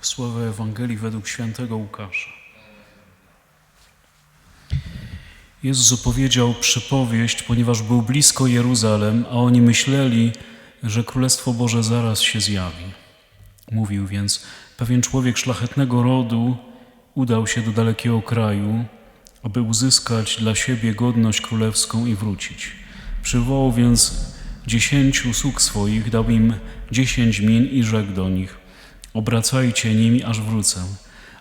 Słowo Ewangelii według świętego Łukasza. Jezus opowiedział przypowieść, ponieważ był blisko Jeruzalem, a oni myśleli, że Królestwo Boże zaraz się zjawi. Mówił więc, pewien człowiek szlachetnego rodu udał się do dalekiego kraju, aby uzyskać dla siebie godność królewską i wrócić. Przywołał więc dziesięciu sług swoich, dał im dziesięć min i rzekł do nich, obracajcie nimi, aż wrócę.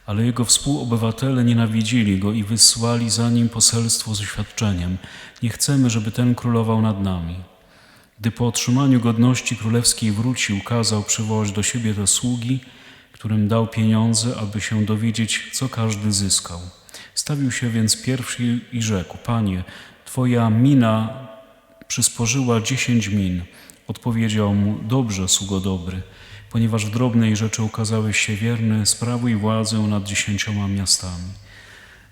Ale jego współobywatele nienawidzili go i wysłali za nim poselstwo z oświadczeniem, nie chcemy, żeby ten królował nad nami. Gdy po otrzymaniu godności królewskiej wrócił, kazał przywołać do siebie te sługi, którym dał pieniądze, aby się dowiedzieć, co każdy zyskał. Stawił się więc pierwszy i rzekł, Panie, Twoja mina przysporzyła dziesięć min. Odpowiedział mu, dobrze, sługo dobry, ponieważ w drobnej rzeczy okazałeś się wierny, sprawuj władzę nad dziesięcioma miastami.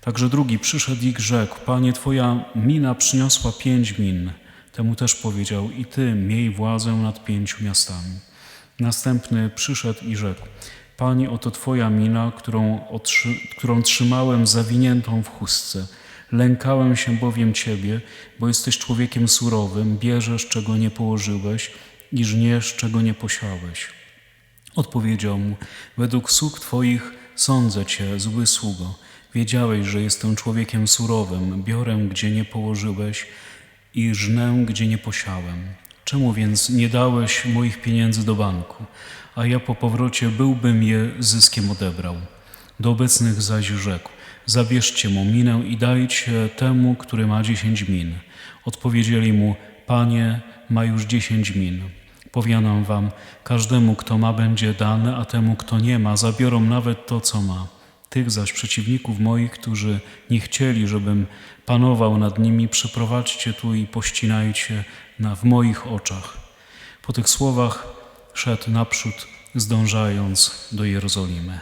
Także drugi przyszedł i rzekł, Panie, Twoja mina przyniosła pięć min. Temu też powiedział, i Ty miej władzę nad pięciu miastami. Następny przyszedł i rzekł, Panie, oto Twoja mina, którą, otrzy, którą trzymałem zawiniętą w chustce. Lękałem się bowiem Ciebie, bo jesteś człowiekiem surowym, bierzesz, czego nie położyłeś i żniesz, czego nie posiałeś. Odpowiedział mu, według sług Twoich sądzę Cię, zły sługo. Wiedziałeś, że jestem człowiekiem surowym, biorę, gdzie nie położyłeś i żnę, gdzie nie posiałem. Czemu więc nie dałeś moich pieniędzy do banku, a ja po powrocie byłbym je zyskiem odebrał? Do obecnych zaś rzekł, zabierzcie mu minę i dajcie temu, który ma dziesięć min. Odpowiedzieli mu, panie, ma już dziesięć min. Powiadam wam, każdemu, kto ma, będzie dane, a temu, kto nie ma, zabiorą nawet to, co ma. Tych zaś przeciwników moich, którzy nie chcieli, żebym panował nad nimi, przyprowadźcie tu i pościnajcie na, w moich oczach. Po tych słowach szedł naprzód, zdążając do Jerozolimy.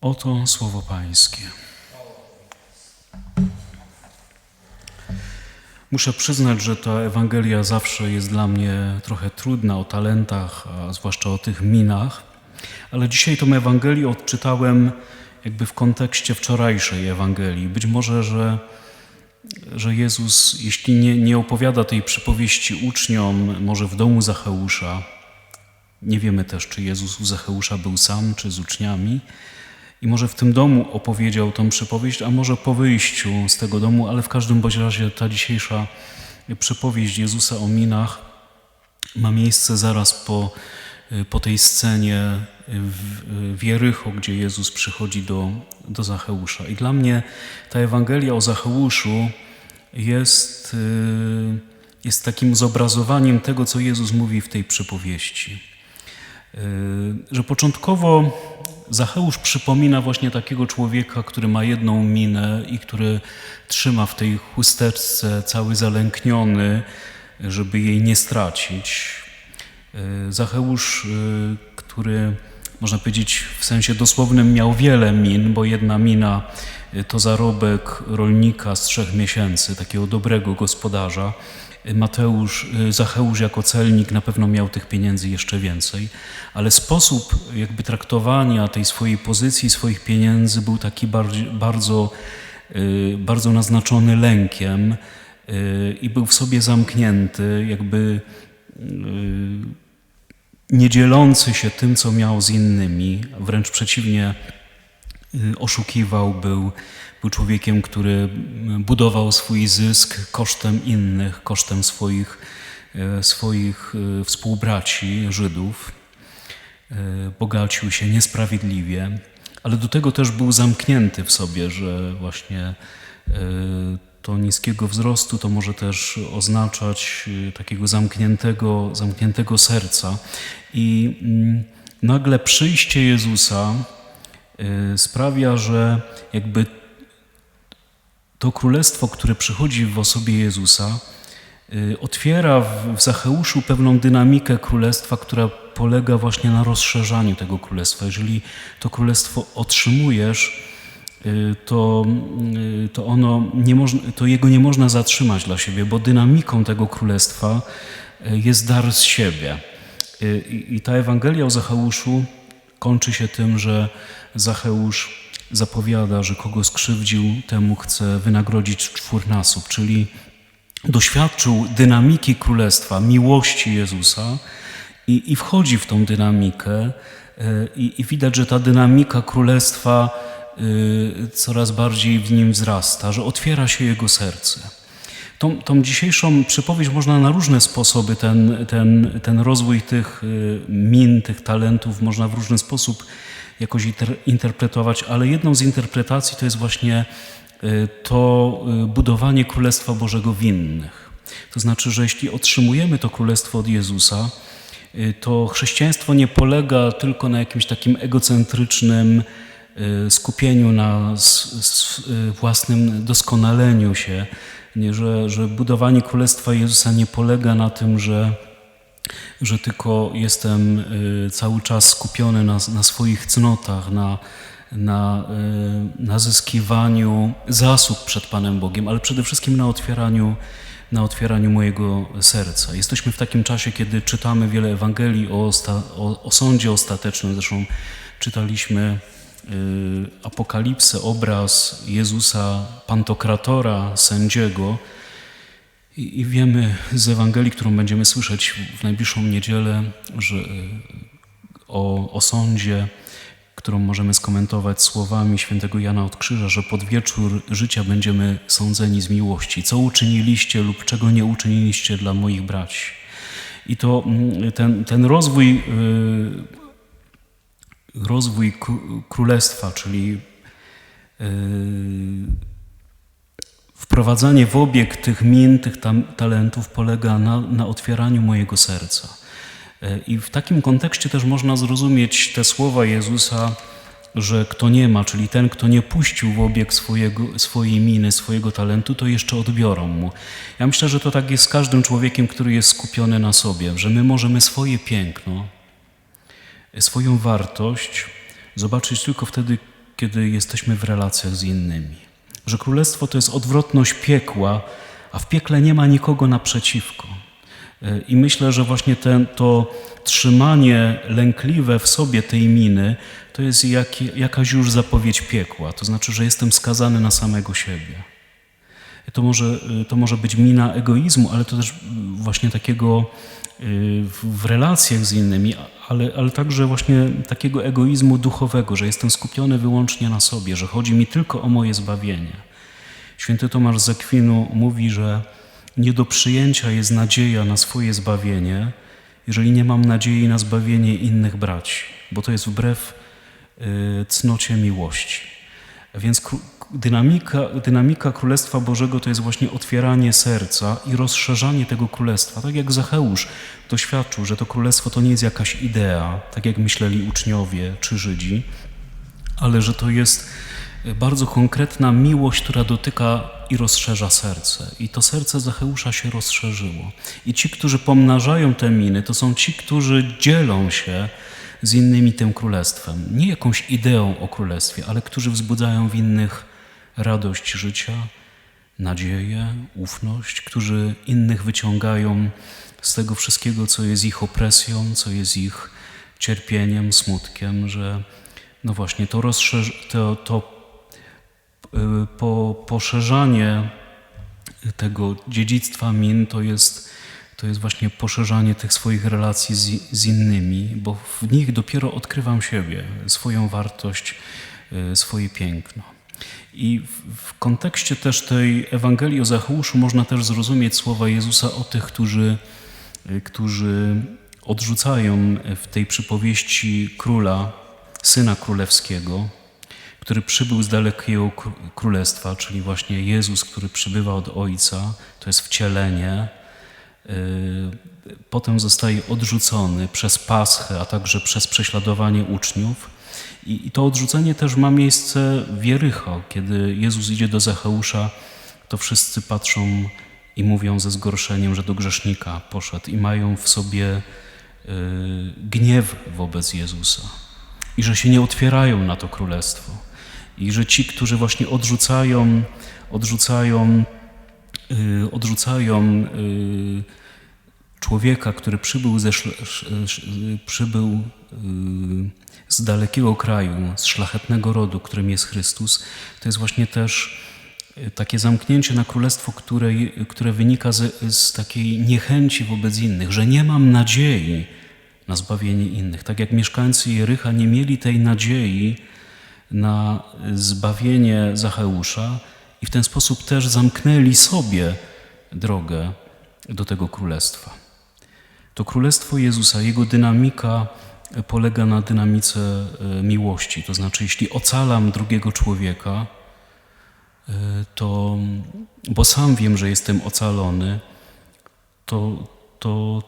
Oto słowo Pańskie. Muszę przyznać, że ta Ewangelia zawsze jest dla mnie trochę trudna o talentach, a zwłaszcza o tych minach, ale dzisiaj tą Ewangelię odczytałem jakby w kontekście wczorajszej Ewangelii. Być może, że, że Jezus, jeśli nie, nie opowiada tej przypowieści uczniom, może w domu Zacheusza, nie wiemy też, czy Jezus u Zacheusza był sam, czy z uczniami, i może w tym domu opowiedział tą przypowieść, a może po wyjściu z tego domu, ale w każdym bądź razie ta dzisiejsza przypowieść Jezusa o minach ma miejsce zaraz po, po tej scenie w, w Jerycho, gdzie Jezus przychodzi do, do Zacheusza. I dla mnie ta Ewangelia o Zacheuszu jest, jest takim zobrazowaniem tego, co Jezus mówi w tej przypowieści. Że początkowo Zacheusz przypomina właśnie takiego człowieka, który ma jedną minę i który trzyma w tej chusteczce cały zalękniony, żeby jej nie stracić. Zacheusz, który można powiedzieć w sensie dosłownym miał wiele min, bo jedna mina to zarobek rolnika z trzech miesięcy, takiego dobrego gospodarza. Mateusz, Zacheusz jako celnik na pewno miał tych pieniędzy jeszcze więcej, ale sposób jakby traktowania tej swojej pozycji, swoich pieniędzy był taki bardzo, bardzo naznaczony lękiem i był w sobie zamknięty, jakby nie dzielący się tym, co miał z innymi, wręcz przeciwnie, oszukiwał, był, był człowiekiem, który budował swój zysk kosztem innych, kosztem swoich, swoich współbraci, Żydów. Bogacił się niesprawiedliwie, ale do tego też był zamknięty w sobie, że właśnie to niskiego wzrostu to może też oznaczać takiego zamkniętego, zamkniętego serca. I nagle przyjście Jezusa sprawia, że jakby to królestwo, które przychodzi w osobie Jezusa, otwiera w Zacheuszu pewną dynamikę królestwa, która polega właśnie na rozszerzaniu tego królestwa. Jeżeli to królestwo otrzymujesz, to, to, ono nie można, to jego nie można zatrzymać dla siebie, bo dynamiką tego królestwa jest dar z siebie. I, I ta Ewangelia o Zacheuszu kończy się tym, że Zacheusz zapowiada, że kogo skrzywdził, temu chce wynagrodzić czwórnasób, czyli doświadczył dynamiki królestwa, miłości Jezusa i, i wchodzi w tą dynamikę i, i widać, że ta dynamika królestwa y, coraz bardziej w nim wzrasta, że otwiera się jego serce. Tą, tą dzisiejszą przypowieść można na różne sposoby, ten, ten, ten rozwój tych y, min, tych talentów można w różny sposób jakoś inter, interpretować, ale jedną z interpretacji to jest właśnie y, to budowanie Królestwa Bożego w innych. To znaczy, że jeśli otrzymujemy to Królestwo od Jezusa, Y, to chrześcijaństwo nie polega tylko na jakimś takim egocentrycznym y, skupieniu na y, własnym doskonaleniu się, nie, że, że budowanie Królestwa Jezusa nie polega na tym, że, że tylko jestem cały czas skupiony na, na swoich cnotach, na, na, na zyskiwaniu zasług przed Panem Bogiem, ale przede wszystkim na otwieraniu na otwieraniu mojego serca. Jesteśmy w takim czasie, kiedy czytamy wiele Ewangelii o, o, o sądzie ostatecznym. Zresztą czytaliśmy y, Apokalipsę, obraz Jezusa, pantokratora, sędziego. I, I, wiemy z Ewangelii, którą będziemy słyszeć w najbliższą niedzielę, że y, o, o sądzie którą możemy skomentować słowami świętego Jana od Krzyża, że pod wieczór życia będziemy sądzeni z miłości. Co uczyniliście lub czego nie uczyniliście dla moich braci. I to mm, ten, ten rozwój, y, rozwój królestwa, czyli y, wprowadzanie w obieg tych min, tych talentów polega na, na otwieraniu mojego serca. E, I w takim kontekście też można zrozumieć te słowa Jezusa, że kto nie ma, czyli ten, kto nie puścił w obieg swojego, swojej miny, swojego talentu, to jeszcze odbiorą mu. Ja myślę, że to tak jest z każdym człowiekiem, który jest skupiony na sobie, że my możemy swoje piękno, swoją wartość zobaczyć tylko wtedy, kiedy jesteśmy w relacjach z innymi. Że królestwo to jest odwrotność piekła, a w piekle nie ma nikogo naprzeciwko. I myślę, że właśnie ten, to trzymanie lękliwe w sobie tej miny to jest jak, jakaś już zapowiedź piekła. To znaczy, że jestem skazany na samego siebie. To może, to może być mina egoizmu, ale to też właśnie takiego w relacjach z innymi, ale, ale także właśnie takiego egoizmu duchowego, że jestem skupiony wyłącznie na sobie, że chodzi mi tylko o moje zbawienie. Święty Tomasz z Akwinu mówi, że nie do przyjęcia jest nadzieja na swoje zbawienie, jeżeli nie mam nadziei na zbawienie innych braci, bo to jest wbrew y, cnocie miłości. Więc dynamika, dynamika Królestwa Bożego to jest właśnie otwieranie serca i rozszerzanie tego Królestwa. Tak jak Zacheusz doświadczył, że to Królestwo to nie jest jakaś idea, tak jak myśleli uczniowie czy Żydzi, ale że to jest bardzo konkretna miłość, która dotyka i rozszerza serce. I to serce Zacheusza się rozszerzyło. I ci, którzy pomnażają te miny, to są ci, którzy dzielą się z innymi tym królestwem. Nie jakąś ideą o królestwie, ale którzy wzbudzają w innych radość życia, nadzieję, ufność, którzy innych wyciągają z tego wszystkiego, co jest ich opresją, co jest ich cierpieniem, smutkiem, że no właśnie to, to, to Y, po, poszerzanie tego dziedzictwa min to jest, to jest właśnie poszerzanie tych swoich relacji z, z innymi, bo w nich dopiero odkrywam siebie, swoją wartość, y, swoje piękno. I w, kontekście też tej Ewangelii o Zacheuszu można też zrozumieć słowa Jezusa o tych, którzy, y, którzy odrzucają w tej przypowieści króla, syna królewskiego, który przybył z dalekiego królestwa, czyli właśnie Jezus, który przybywa od Ojca, to jest wcielenie. Y, potem zostaje odrzucony przez Paschę, a także przez prześladowanie uczniów. I to odrzucenie też ma miejsce w Jerycho. Kiedy Jezus idzie do Zacheusza, to wszyscy patrzą i mówią ze zgorszeniem, że do grzesznika poszedł i mają w sobie y, gniew wobec Jezusa i że się nie otwierają na to królestwo. I że ci, którzy właśnie odrzucają, odrzucają, yy, odrzucają yy, człowieka, który przybył, ze przybył y, z dalekiego kraju, z szlachetnego rodu, którym jest Chrystus, to jest właśnie też y, takie zamknięcie na królestwo, które, które wynika z, z takiej niechęci wobec innych, że nie mam nadziei na zbawienie innych. Tak jak mieszkańcy Jericha nie mieli tej nadziei na zbawienie Zacheusza i w ten sposób też zamknęli sobie drogę do tego królestwa. To królestwo Jezusa, jego dynamika polega na dynamice e, miłości. To znaczy, jeśli ocalam drugiego człowieka, e, to, bo sam wiem, że jestem ocalony, to, to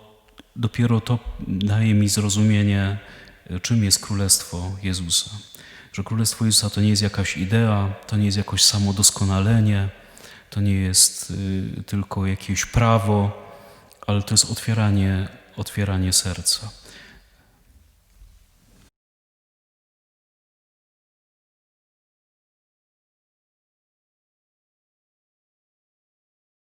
dopiero to daje mi zrozumienie, e, czym jest królestwo Jezusa. Że królestwo Jezusa to nie jest jakaś idea, to nie jest jakoś samodoskonalenie, to nie jest tylko jakieś prawo, ale to jest otwieranie, otwieranie serca.